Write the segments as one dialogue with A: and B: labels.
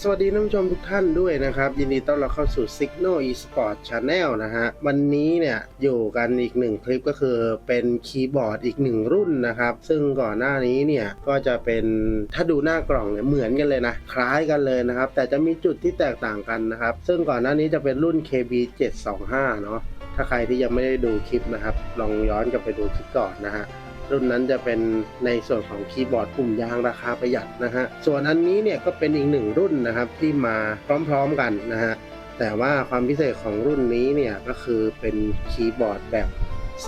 A: สวัสดีท่านผู้ชมทุกท่านด้วยนะครับ ยินดีต้อนรับเข้าสู่ Signal Esport Channel นะฮะ วันนี้เนี่ยอยู่กันอีกหนึ่งคลิปก็คือเป็นคีย์บอร์ดอีกหนึ่งรุ่นนะครับ ซึ่งก่อนหน้านี้เนี่ยก็จะเป็นถ้าดูหน้ากล่องเนี่ยเหมือนกันเลยนะ คล้ายกันเลยนะครับ แต่จะมีจุดที่แตกต่างกันนะครับ ซึ่งก่อนหน้านี้จะเป็นรุ่น KB 725เนาะถ้าใครที่ยังไม่ได้ดูคลิปนะครับ ลองย้อนกลับไปดูคลิปก่อนนะฮะ รุ่นนั้นจะเป็นในส่วนของคีย์บอร์ดปุ่มยางราคาประหยัดนะฮะส่วนอันนี้เนี่ยก็เป็นอีกหนึ่งรุ่นนะครับที่มาพร้อมๆกันนะฮะแต่ว่าความพิเศษของรุ่นนี้เนี่ยก็คือเป็นคีย์บอร์ดแบบ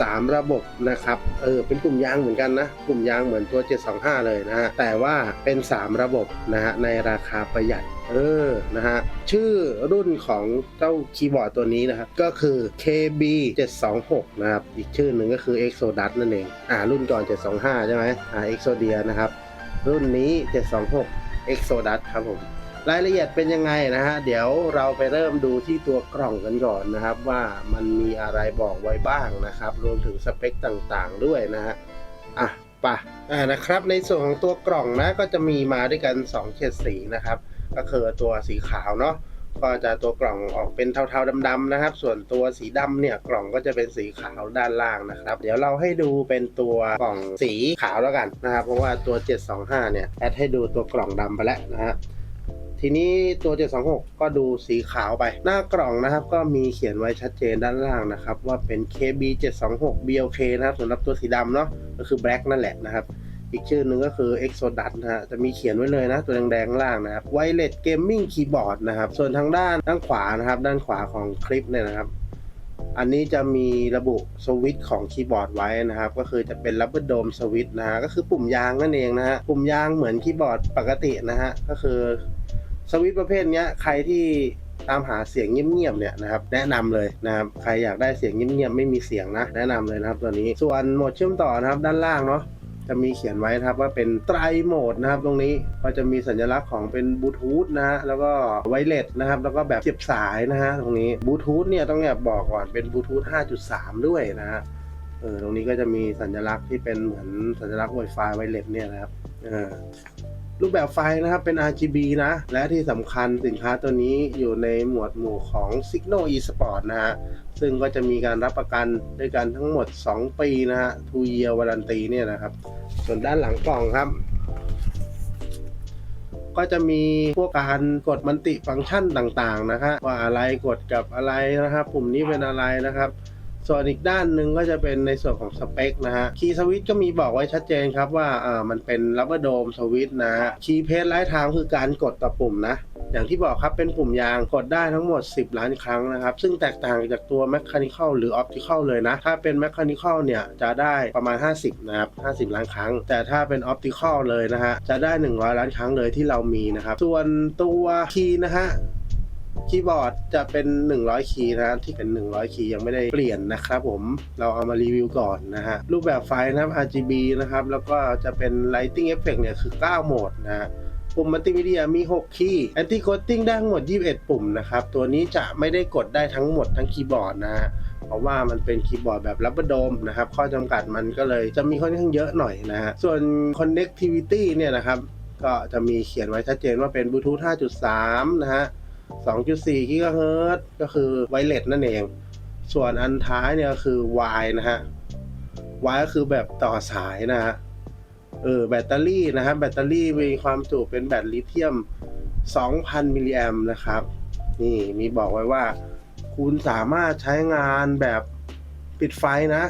A: 3 ระบบนะครับ เออ เป็นปุ่มยางเหมือนกันนะปุ่มยางเหมือนตัว 725 เลยนะฮะ แต่ว่าเป็น 3 ระบบนะฮะ ในราคาประหยัด เออ นะฮะ ชื่อรุ่นของเจ้าคีย์บอร์ดตัวนี้นะครับ ก็คือ KB 726นะครับ อีกชื่อหนึ่งก็คือ Exodus นั่นเอง อ่า รุ่นก่อน 725 ใช่ไหมอ่า Exodia นะครับ รุ่นนี้ 726 Exodus ครับผม รายละเอียดเป็นยังไงนะฮะ เดี๋ยวเราไปเริ่มดูที่ตัวกล่องกันก่อนนะครับ ว่ามันมีอะไรบอกไว้บ้างนะครับ รวมถึงสเปคต่างๆด้วยนะฮะ อะป่ะอ่านะครับ ในส่วนของตัวกล่องนะก็จะมีมาด้วยกัน 2เฉดสีนะครับ ก็คือตัวสีขาวเนาะก็จะตัวกล่องออกเป็นเทาๆดำๆนะครับ ส่วนตัวสีดำเนี่ยกล่องก็จะเป็นสีขาวด้านล่างนะครับ เดี๋ยวเราให้ดูเป็นตัวกล่องสีขาวแล้วกันนะครับ เพราะว่าตัว 725 เนี่ยแอดให้ดูตัวกล่องดำไปแล้วนะฮะ ทีนี้ตัว 726 ก็ดูสีขาวไป หน้ากล่องนะครับ ก็มีเขียนไว้ชัดเจนด้านล่างนะครับ ว่าเป็น KB 726 BLK นะครับสำหรับตัวสีดำเนาะก็คือ black นั่นแหละนะครับอีกชื่อหนึ่งก็คือ Exodus นะฮะ จะมีเขียนไว้เลยนะ ตัวแดงๆข้างล่างนะครับ Wireless Gaming Keyboard นะครับ ส่วนทางด้านด้านขวานะครับ ด้านขวาของคลิปเนี่ยนะครับ อันนี้จะมีระบุสวิตช์ของคีย์บอร์ดไว้นะครับ ก็คือจะเป็น Rubber Dome Switch นะฮะ ก็คือปุ่มยางนั่นเองนะฮะ ปุ่มยางเหมือนคีย์บอร์ดปกตินะฮะ ก็คือ สวิตประเภทเนี้ยใครที่ตามหาเสียงเงียบๆเนี่ยนะครับแนะนำเลยนะครับใครอยากได้เสียงเงียบๆไม่มีเสียงนะ แนะนำเลยนะครับตัวนี้ส่วนโหมดเชื่อมต่อนะครับด้านล่างเนาะจะมีเขียนไว้นะครับว่าเป็นไตรโหมดนะครับตรงนี้ก็จะมีสัญลักษณ์ของเป็นบลูทูธนะฮะแล้วก็ไวเลสนะครับแล้วก็แบบเสียบสายนะฮะตรงนี้บลูทูธเนี่ยต้องแอบบอกก่อนเป็นบลูทูธ5.3 ด้วยนะฮะเออตรงนี้ก็จะมีสัญลักษณ์ที่เป็นเหมือนสัญลักษณ์ Wi-Fi ไวเลสเนี่ยนะครับเออ รูปแบบไฟนะครับเป็น RGB นะ และที่สำคัญสินค้าตัวนี้อยู่ในหมวดหมู่ของ Signal eSport นะฮะ ซึ่งก็จะมีการรับประกันด้วยกันทั้งหมด 2 ปีนะฮะ2 year warranty เนี่ยนะครับ ส่วนด้านหลังกล่องครับ ก็จะมีพวกการกดมันติฟังก์ชันต่างๆ นะฮะว่าอะไรกดกับอะไรนะครับ ปุ่มนี้เป็นอะไรนะครับ ส่วนอีกด้านหนึ่งก็จะเป็นในส่วนของสเปคนะฮะคีย์สวิตช์ก็มีบอกไว้ชัดเจนครับว่าอ่ามันเป็น rubber dome สวิตช์นะฮะคีย์เพจไลท์ทางคือการกดต่อปุ่มนะอย่างที่บอกครับเป็นปุ่มยางกดได้ทั้งหมด 10 ล้านครั้งนะครับ ซึ่งแตกต่างจากตัว Mechanical หรือ Optical เลยนะ ถ้าเป็น Mechanical เนี่ย จะได้ประมาณ 50 นะครับ 50 ล้านครั้ง แต่ถ้าเป็น Optical เลยนะฮะ จะได้ 100 ล้านครั้งเลยที่เรามีนะครับ ส่วนตัวคีย์นะฮะ คีย์บอร์ดจะเป็น 100 คีย์นะที่เป็น 100 คีย์ยังไม่ได้เปลี่ยนนะครับผมเราเอามารีวิวก่อนนะฮะรูปแบบไฟนะครับ RGB นะครับแล้วก็จะเป็น Lighting Effect เนี่ยคือ 9 โหมดนะฮะปุ่มมัลติมีเดียมี 6 คีย์ Anti Coating ได้ทั้งหมด 21 ปุ่มนะครับ ตัวนี้จะไม่ได้กดได้ทั้งหมดทั้งคีย์บอร์ดนะฮะเพราะว่ามันเป็นคีย์บอร์ดแบบรับประดมนะครับ ข้อจำกัดมันก็เลยจะมีค่อนข้างเยอะหน่อยนะฮะ ส่วน Connectivity เนี่ยนะครับ ก็จะมีเขียนไว้ชัดเจนว่าเป็น Bluetooth 5.3 นะฮะ 2.4กิกะเฮิรตซ์ก็คือไวเลสนั่นเอง ส่วนอันท้ายเนี่ยคือ Y นะฮะ Y ก็คือแบบต่อสายนะฮะ เออแบตเตอรี่นะครับแบตเตอรี่มีความจุเป็นแบตลิเธียม 2,000 มิลลิแอมนะครับ นี่มีบอกไว้ว่า คุณสามารถใช้งานแบบปิดไฟนะ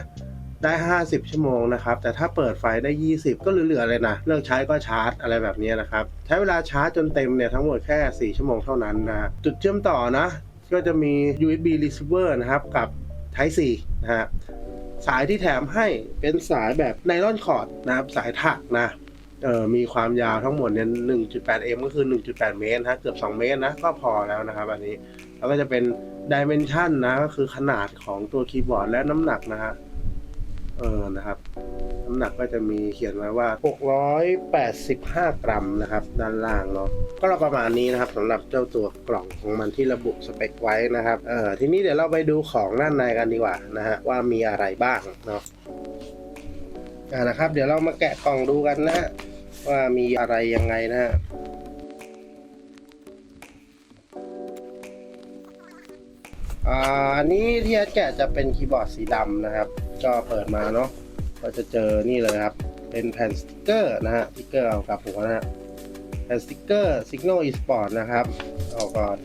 A: ได้ 50 ชั่วโมงนะครับ แต่ถ้าเปิดไฟได้ 20 ก็เหลือๆเลยนะ เลือกใช้ก็ชาร์จอะไรแบบนี้นะครับ ใช้เวลาชาร์จจนเต็มเนี่ยทั้งหมดแค่ 4 ชั่วโมงเท่านั้นนะจุดเชื่อมต่อนะ ก็จะมี USB receiver นะครับ กับ Type C นะฮะสายที่แถมให้เป็นสายแบบไนลอนคอร์ดนะครับ สายถักนะเออมีความยาวทั้งหมดเนี่ย 1.8 m ก็คือ 1.8 เมตรนะฮะเกือบ 2 เมตรนะ ก็พอแล้วนะครับ อันนี้ แล้วก็จะเป็นดิเมนชันนะ ก็คือขนาดของตัวคีย์บอร์ดและน้ำหนักนะฮะ เออนะครับน้ำหนักก็จะมีเขียนไว้ว่า 685 กรัมนะครับ ด้านล่างเนาะก็ประมาณนี้นะครับสำหรับเจ้าตัวกล่องของมันที่ระบุสเปคไว้นะครับเออทีนี้เดี๋ยวเราไปดูของด้านในกันดีกว่านะฮะว่ามีอะไรบ้างเนาะอ่านะครับ เดี๋ยวเรามาแกะกล่องดูกันนะว่ามีอะไรยังไงนะฮะอันนี้ที่แกะจะเป็นคีย์บอร์ดสีดำนะครับ ก็เปิดมาเนาะก็จะเจอนี่เลยครับ เป็นแผ่นสติกเกอร์นะฮะสติกเกอร์เอากับหัวนะฮะแผ่นสติกเกอร์ Signal eSport นะครับเอาก่อน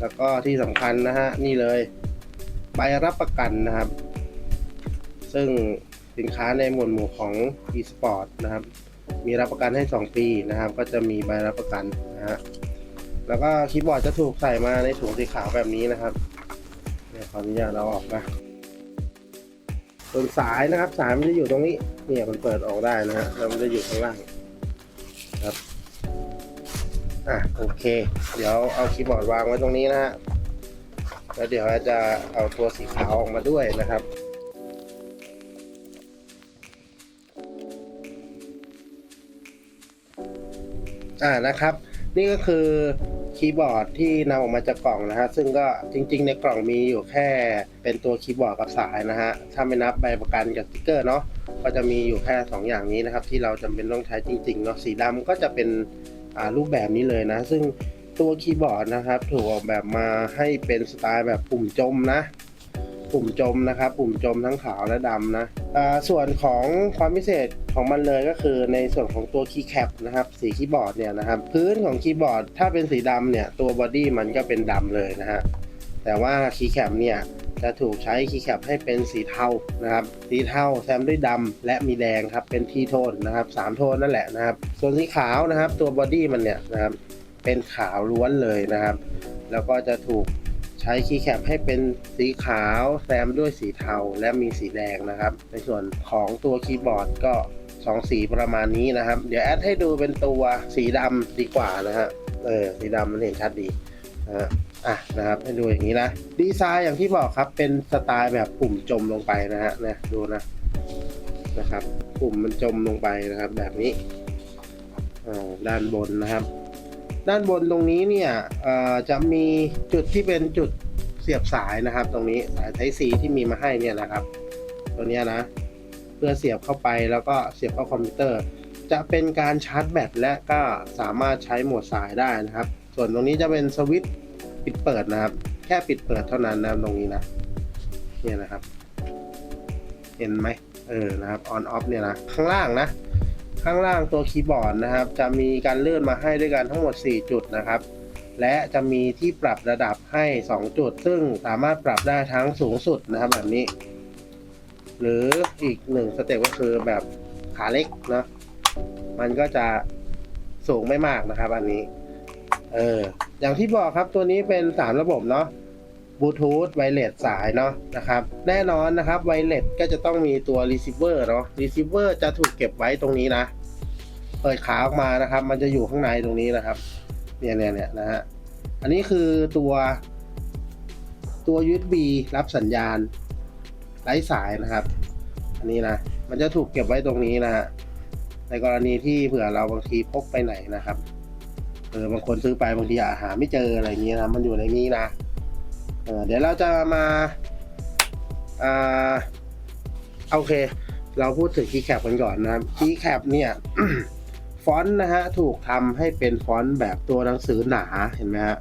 A: แล้วก็ที่สำคัญนะฮะนี่เลยใบรับประกันนะครับ ซึ่งสินค้าในหมวดหมู่ของ eSport นะครับ มีรับประกันให้ 2 ปีนะครับ ก็จะมีใบรับประกันนะฮะแล้วก็คีย์บอร์ดจะถูกใส่มาในถุงสีขาวแบบนี้นะครับเนี่ยขออนุญาตเราออกนะ ส่วนสายนะครับ สายมันจะอยู่ตรงนี้เนี่ยมันเปิดออกได้นะฮะแล้วมันจะอยู่ข้างล่างครับอะโอเค เดี๋ยวเอาคีย์บอร์ดวางไว้ตรงนี้นะฮะแล้วเดี๋ยวจะเอาตัวสีขาวออกมาด้วยนะครับอ่านะครับ นี่ก็คือ คีย์บอร์ดที่นำออกมาจากกล่องนะฮะซึ่งก็จริง ๆ ในกล่องมีอยู่แค่เป็นตัวคีย์บอร์ดกับสายนะฮะถ้าไม่นับใบประกันกับสติ๊กเกอร์เนาะก็จะมีอยู่แค่2อย่างนี้นะครับที่เราจำเป็นต้องใช้จริงๆเนาะสีดำก็จะเป็นรูปแบบนี้เลยนะ ซึ่งตัวคีย์บอร์ดนะครับถูกออกแบบมาให้เป็นสไตล์แบบปุ่มจมนะ ปุ่มจมนะครับ ปุ่มจมทั้งขาวและดำนะ ส่วนของความพิเศษของมันเลยก็คือในส่วนของตัวคีย์แคปนะครับสีคีย์บอร์ดเนี่ยนะครับพื้นของคีย์บอร์ดถ้าเป็นสีดำเนี่ยตัวบอดี้มันก็เป็นดำเลยนะฮะแต่ว่าคีย์แคปเนี่ยจะถูกใช้คีย์แคปให้เป็นสีเทานะครับสีเทาแซมด้วยดำและมีแดงครับเป็นทีโทนนะครับสามโทนนั่นแหละนะครับส่วนสีขาวนะครับตัวบอดี้มันเนี่ยนะครับเป็นขาวล้วนเลยนะครับ แล้วก็จะถูก ใช้คีย์แคปให้เป็นสีขาวแซมด้วยสีเทาและมีสีแดงนะครับ ในส่วนของตัวคีย์บอร์ดก็สองสีประมาณนี้นะครับ เดี๋ยวแอดให้ดูเป็นตัวสีดำดีกว่านะฮะเออสีดำมันเห็นชัดดีนะฮะอะนะครับให้ดูอย่างนี้นะดีไซน์อย่างที่บอกครับเป็นสไตล์แบบปุ่มจมลงไปนะฮะนะดูนะนะครับ ปุ่มมันจมลงไปนะครับ แบบนี้ด้านบนนะครับ ด้านบนตรงนี้เนี่ยจะมีจุดที่เป็นจุดเสียบสายนะครับ ตรงนี้สายไทซีที่มีมาให้เนี่ยนะครับ ตัวนี้นะ เพื่อเสียบเข้าไปแล้วก็เสียบเข้าคอมพิวเตอร์ จะเป็นการชาร์จแบตและก็สามารถใช้โหมดสายได้นะครับ ส่วนตรงนี้จะเป็นสวิตช์ปิดเปิดนะครับ แค่ปิดเปิดเท่านั้นนะตรงนี้นะเนี่ยนะครับ เห็นไหมเออนะครับออนออฟเนี่ยนะข้างล่างนะ ข้างล่างตัวคีย์บอร์ดนะครับ จะมีการเลื่อนมาให้ด้วยกันทั้งหมด 4 จุดนะครับ และจะมีที่ปรับระดับให้ 2 จุด ซึ่งสามารถปรับได้ทั้งสูงสุดนะครับแบบนี้ หรืออีกหนึ่งสเต็ปก็คือแบบขาเล็กเนาะมันก็จะสูงไม่มากนะครับ อันนี้ เออ อย่างที่บอกครับตัวนี้เป็น 3 ระบบเนาะบลูทูธไวเลสสายเนาะนะครับ แน่นอนนะครับไวเลสก็จะต้องมีตัวรีเซิเวอร์เนาะรีเซิเวอร์จะถูกเก็บไว้ตรงนี้นะ เปิดขาออกมานะครับ มันจะอยู่ข้างในตรงนี้นะครับ เนี่ยเนี่ยเนี่ยนะฮะ อันนี้คือตัวตัว USB รับสัญญาณไร้สายนะครับ อันนี้นะ มันจะถูกเก็บไว้ตรงนี้นะฮะ ในกรณีที่เผื่อเราบางทีพกไปไหนนะครับ เออบางคนซื้อไปบางทีอาหาไม่เจออะไรอย่างนี้นะ มันอยู่ในนี้นะ เออเดี๋ยวเราจะมาอ่าโอเค เราพูดถึงคีย์แคปกันก่อนนะครับคีย์แคปเนี่ย อนต์นะฮะถูกทำให้เป็นฟอนต์แบบตัวหนังสือหนาเห็นไหมฮะ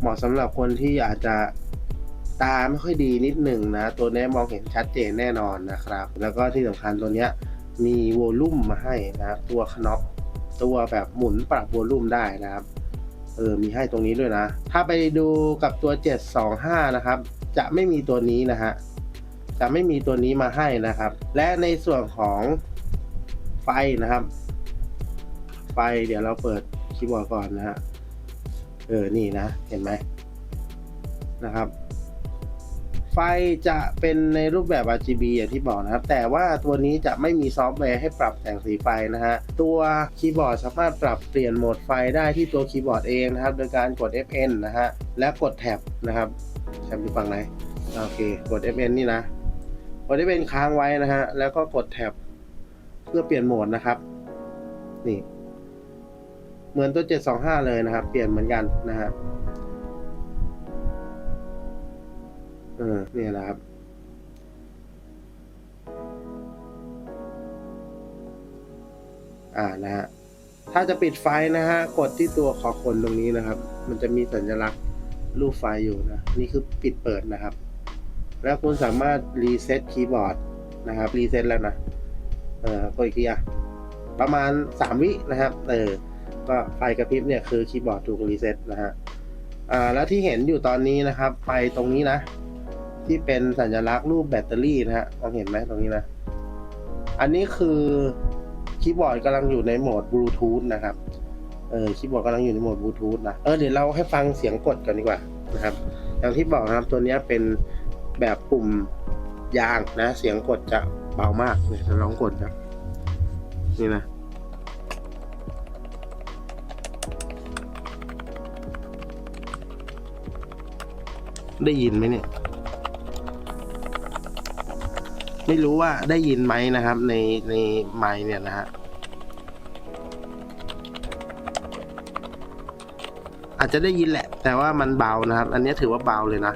A: เหมาะสำหรับคนที่อาจจะตาไม่ค่อยดีนิดหนึ่งนะ ตัวนี้มองเห็นชัดเจนแน่นอนนะครับ แล้วก็ที่สำคัญตัวนี้มีโวลูมมาให้นะครับตัวคน็อปตัวแบบหมุนปรับโวลูมได้นะครับเออมีให้ตรงนี้ด้วยนะ ถ้าไปดูกับตัว 725 นะครับ จะไม่มีตัวนี้นะฮะจะไม่มีตัวนี้มาให้นะครับ และในส่วนของไฟนะครับ ไฟเดี๋ยวเราเปิดคีย์บอร์ดก่อนนะฮะ เออ นี่นะ เห็นไหมนะครับ ไฟจะเป็นในรูปแบบ RGB อย่างที่บอกนะครับ แต่ว่าตัวนี้จะไม่มีซอฟต์แวร์ให้ปรับแต่งสีไฟนะฮะ ตัวคีย์บอร์ดสามารถปรับเปลี่ยนโหมดไฟได้ที่ตัวคีย์บอร์ดเองนะครับ โดยการกด Fn นะฮะ และกดแท็บนะครับแท็บอยู่ฝั่งไหน โอเค กด Fn นี่นะ กด Fn ค้างไว้นะฮะ แล้วก็กดแท็บเพื่อเปลี่ยนโหมดนะครับ นี่ เหมือนตัว 725 เลยนะครับ เปลี่ยนเหมือนกันนะฮะเออเนี่ยนะครับ อ่านะฮะถ้าจะปิดไฟนะฮะกดที่ตัวคอคนตรงนี้นะครับ มันจะมีสัญลักษณ์รูปไฟอยู่นะ นี่คือปิดเปิดนะครับ แล้วคุณสามารถรีเซ็ตคีย์บอร์ดนะครับรีเซ็ตแล้วนะ เออกดอีกทีอะประมาณ 3 วินะครับ เออ ก็ไฟกระพริบเนี่ยคือคีย์บอร์ดถูกรีเซ็ตนะฮะอ่าแล้วที่เห็นอยู่ตอนนี้นะครับไฟตรงนี้นะ ที่เป็นสัญลักษณ์รูปแบตเตอรี่นะฮะมองเห็นไหมตรงนี้นะ อันนี้คือคีย์บอร์ดกำลังอยู่ในโหมดบลูทูธนะครับเออคีย์บอร์ดกำลังอยู่ในโหมดบลูทูธนะเออเดี๋ยวเราให้ฟังเสียงกดกันดีกว่านะครับ อย่างที่บอกนะครับตัวนี้เป็นแบบปุ่มยางนะ เสียงกดจะเบามากเนี่ยจะลองกดนะนี่นะ ได้ยินไหมเนี่ย ไม่รู้ว่าได้ยินไหมนะครับ ในในไมค์เนี่ยนะฮะอาจจะได้ยินแหละ แต่ว่ามันเบานะครับ อันนี้ถือว่าเบาเลยนะ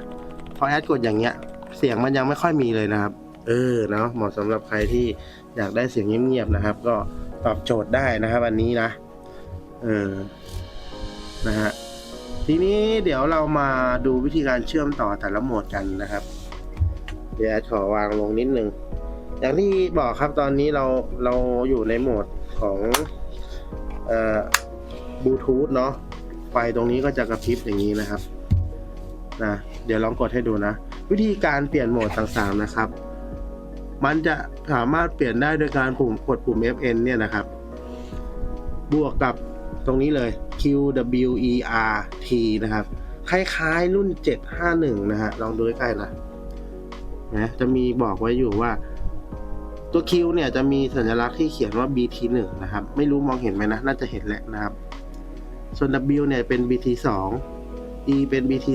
A: พอแอดกดอย่างเงี้ย เสียงมันยังไม่ค่อยมีเลยนะครับ เออเนาะเหมาะสำหรับใครที่อยากได้เสียงเงียบๆนะครับ ก็ตอบโจทย์ได้นะครับ อันนี้นะเออนะฮะ ทีนี้เดี๋ยวเรามาดูวิธีการเชื่อมต่อแต่ละโหมดกันนะครับ เดี๋ยวขอวางลงนิดนึง อย่างที่บอกครับตอนนี้เราเราอยู่ในโหมดของเอ่อบลูทูธเนาะไฟตรงนี้ก็จะกระพริบอย่างนี้นะครับนะเดี๋ยวลองกดให้ดูนะ วิธีการเปลี่ยนโหมดต่างๆนะครับ มันจะสามารถเปลี่ยนได้โดยการปุ่มกดปุ่ม FN เนี่ยนะครับ บวกกับตรงนี้เลย Q W E R T นะครับ คล้ายๆรุ่น 751 นะฮะ ลองดูใกล้ๆนะนะจะมีบอกไว้อยู่ว่า ตัว Q เนี่ยจะมีสัญลักษณ์ที่เขียนว่า BT1 นะครับ ไม่รู้มองเห็นไหมนะ น่าจะเห็นแหละนะครับ ส่วน W เนี่ยเป็น BT 2 E เป็น BT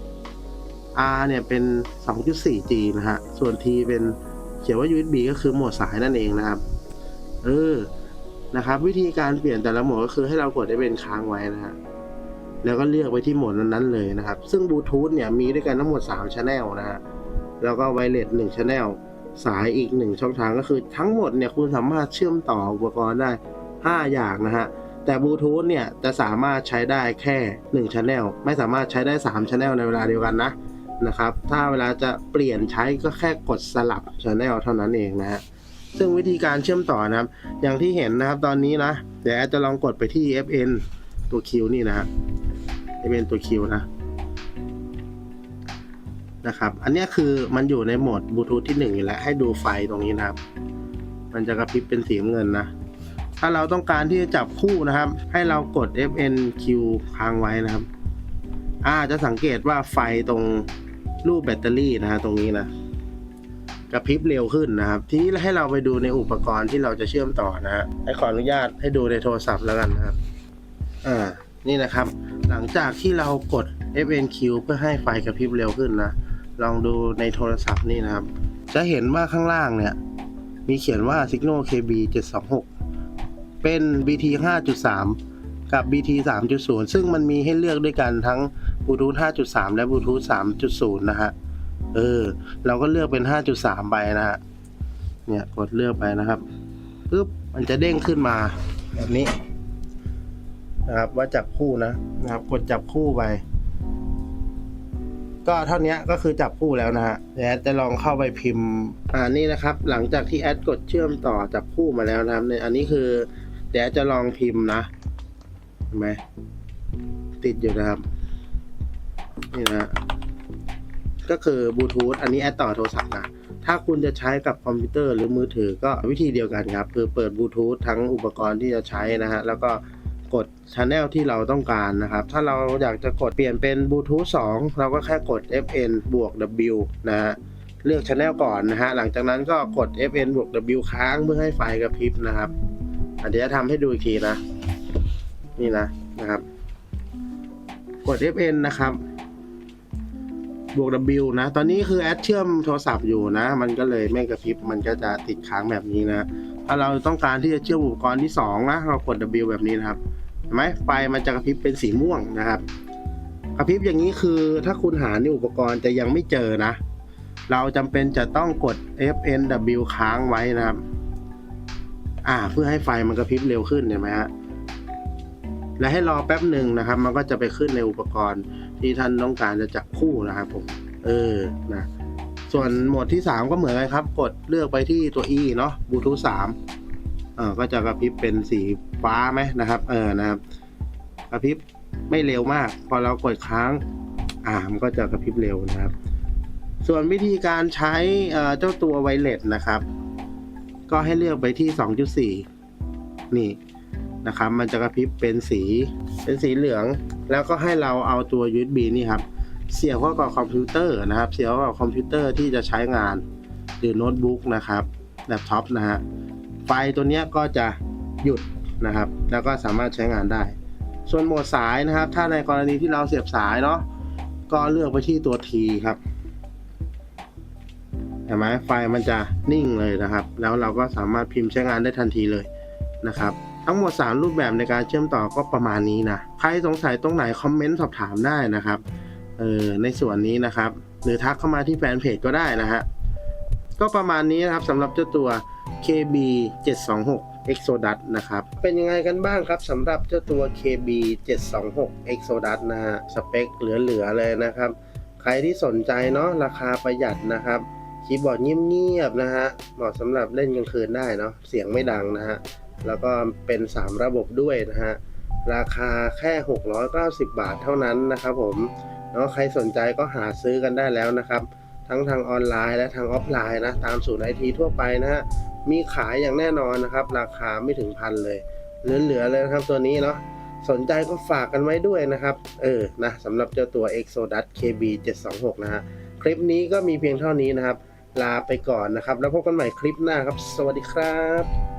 A: 3 R เนี่ยเป็น 2.4G นะฮะ ส่วน T เป็นเขียนว่า USB ก็คือโหมดสายนั่นเองนะครับ เออ นะครับ วิธีการเปลี่ยนแต่ละโหมดก็คือให้เรากดได้เป็นค้างไว้นะฮะแล้วก็เลือกไปที่โหมดนั้นๆเลยนะครับ ซึ่งบลูทูธเนี่ยมีด้วยกันทั้งหมด3 Channel นะฮะแล้วก็ไวเลส1 Channel สายอีก1ช่องทางก็คือทั้งหมดเนี่ยคุณสามารถเชื่อมต่ออุปกรณ์ได้ 5 อย่างนะฮะแต่บลูทูธเนี่ยจะสามารถใช้ได้แค่1 Channel ไม่สามารถใช้ได้3 Channel ในเวลาเดียวกันนะนะครับ ถ้าเวลาจะเปลี่ยนใช้ก็แค่กดสลับ Channel เท่านั้นเองนะฮะ ซึ่งวิธีการเชื่อมต่อนะครับ อย่างที่เห็นนะครับตอนนี้นะเดี๋ยวแอดจะลองกดไปที่ FN ตัว Q นี่นะฮะ FN ตัว Q นะนะครับ อันนี้คือมันอยู่ในโหมดบลูทูธที่1อยู่แล้ว ให้ดูไฟตรงนี้นะครับ มันจะกระพริบเป็นสีเงินนะ ถ้าเราต้องการที่จะจับคู่นะครับ ให้เรากด FNQ ค้างไว้นะครับ อ่าจะสังเกตว่าไฟตรงรูปแบตเตอรี่นะฮะตรงนี้นะ กระพริบเร็วขึ้นนะครับ ทีนี้ให้เราไปดูในอุปกรณ์ที่เราจะเชื่อมต่อนะฮะให้ขออนุญาตให้ดูในโทรศัพท์แล้วกันนะครับ อ่า นี่นะครับ หลังจากที่เรากด FNQ เพื่อให้ไฟกระพริบเร็วขึ้นนะ ลองดูในโทรศัพท์นี่นะครับ จะเห็นว่าข้างล่างเนี่ย มีเขียนว่า Signal KB 726 เป็น BT 5.3 กับ BT 3.0 ซึ่งมันมีให้เลือกด้วยกันทั้ง Bluetooth 5.3 และ Bluetooth 3.0 นะฮะ เออ เราก็เลือกเป็น 5.3 ไปนะฮะ เนี่ยกดเลือกไปนะครับปึ๊บมันจะเด้งขึ้นมา แบบนี้ นะครับ ว่าจับคู่นะนะครับ กดจับคู่ไป ก็เท่านี้ก็คือจับคู่แล้วนะฮะเดี๋ยวแอดจะลองเข้าไปพิมพ์ อ่านี่นะครับ หลังจากที่แอดกดเชื่อมต่อจับคู่มาแล้วนะครับเนี่ยอันนี้คือเดี๋ยวแอดจะลองพิมพ์นะเห็นไหมติดอยู่นะครับ นี่นะ ก็คือบลูทูธอันนี้แอดต่อโทรศัพท์นะ ถ้าคุณจะใช้กับคอมพิวเตอร์หรือมือถือก็วิธีเดียวกันครับ คือเปิดบลูทูธทั้งอุปกรณ์ที่จะใช้นะฮะ แล้วก็กดช anel ที่เราต้องการนะครับ ถ้าเราอยากจะกดเปลี่ยนเป็นบลูทูธ2เราก็แค่กด FN บวก W นะฮะเลือกช anel ก่อนนะฮะ หลังจากนั้นก็กด FN บวก W ค้างเพื่อให้ไฟกระพริบนะครับอะเดี๋ยวจะทำให้ดูอีกทีนะ นี่นะนะครับ กด FN นะครับ บวก W นะ ตอนนี้คือแอดเชื่อมโทรศัพท์อยู่นะ มันก็เลยไม่กระพริบ มันก็จะติดค้างแบบนี้นะ ถ้าเราต้องการที่จะเชื่อมอุปกรณ์ที่ 2 นะ เรากด W แบบนี้นะครับ เห็นไหมไฟมันจะกระพริบเป็นสีม่วงนะครับ กระพริบอย่างนี้คือถ้าคุณหาในอุปกรณ์จะยังไม่เจอนะ เราจำเป็นจะต้องกด FNW ค้างไว้นะครับ อ่า เพื่อให้ไฟมันกระพริบเร็วขึ้นเห็นไหมฮะ และให้รอแป๊บหนึ่งนะครับ มันก็จะไปขึ้นในอุปกรณ์ ที่ท่านต้องการจะจับคู่นะครับผม เออนะส่วนโหมดที่ 3 ก็เหมือนกันครับ กดเลือกไปที่ตัว E เนาะบลูทูธ3เออก็จะกระพริบเป็นสีฟ้าไหมนะครับ เออนะครับกระพริบไม่เร็วมาก พอเรากดค้างอ่ามันก็จะกระพริบเร็วนะครับ ส่วนวิธีการใช้เอ่อเจ้าตัวไวเลสนะครับ ก็ให้เลือกไปที่ 2.4 นี่ นะครับ มันจะกระพริบเป็นสีเป็นสีเหลือง แล้วก็ให้เราเอาตัว USB นี่ครับเสียบเข้ากับคอมพิวเตอร์นะครับ เสียบเข้ากับคอมพิวเตอร์ที่จะใช้งานหรือโน้ตบุ๊กนะครับแล็ปท็อปนะฮะไฟตัวนี้ก็จะหยุดนะครับ แล้วก็สามารถใช้งานได้ ส่วนโหมดสายนะครับ ถ้าในกรณีที่เราเสียบสายเนาะก็เลือกไปที่ตัว T ครับเห็นไหมไฟมันจะนิ่งเลยนะครับ แล้วเราก็สามารถพิมพ์ใช้งานได้ทันทีเลยนะครับ ทั้งหมด 3 รูปแบบในการเชื่อมต่อก็ประมาณนี้นะ ใครสงสัยตรงไหนคอมเมนต์สอบถามได้นะครับ เออในส่วนนี้นะครับ หรือทักเข้ามาที่แฟนเพจก็ได้นะฮะ ก็ประมาณนี้นะครับสำหรับเจ้าตัว KB 726 Exodus นะครับ เป็นยังไงกันบ้างครับสำหรับเจ้าตัว KB 726 Exodus นะฮะ สเปคเหลือๆเลยนะครับ ใครที่สนใจเนาะราคาประหยัดนะครับคีย์บอร์ดเงียบๆนะฮะเหมาะสำหรับเล่นกลางคืนได้เนาะเสียงไม่ดังนะฮะ แล้วก็เป็น 3 ระบบด้วยนะฮะ ราคาแค่ 690 บาทเท่านั้นนะครับผมเนาะใครสนใจก็หาซื้อกันได้แล้วนะครับ ทั้งทางออนไลน์และทางออฟไลน์นะ ตามศูนย์ไอทีทั่วไปนะฮะ มีขายอย่างแน่นอนนะครับ ราคาไม่ถึงพันเลยเหลือๆเลยนะครับตัวนี้เนาะสนใจก็ฝากกันไว้ด้วยนะครับ เออ นะสำหรับเจ้าตัว Exodus KB 726นะฮะ คลิปนี้ก็มีเพียงเท่านี้นะครับ ลาไปก่อนนะครับ แล้วพบกันใหม่คลิปหน้าครับ สวัสดีครับ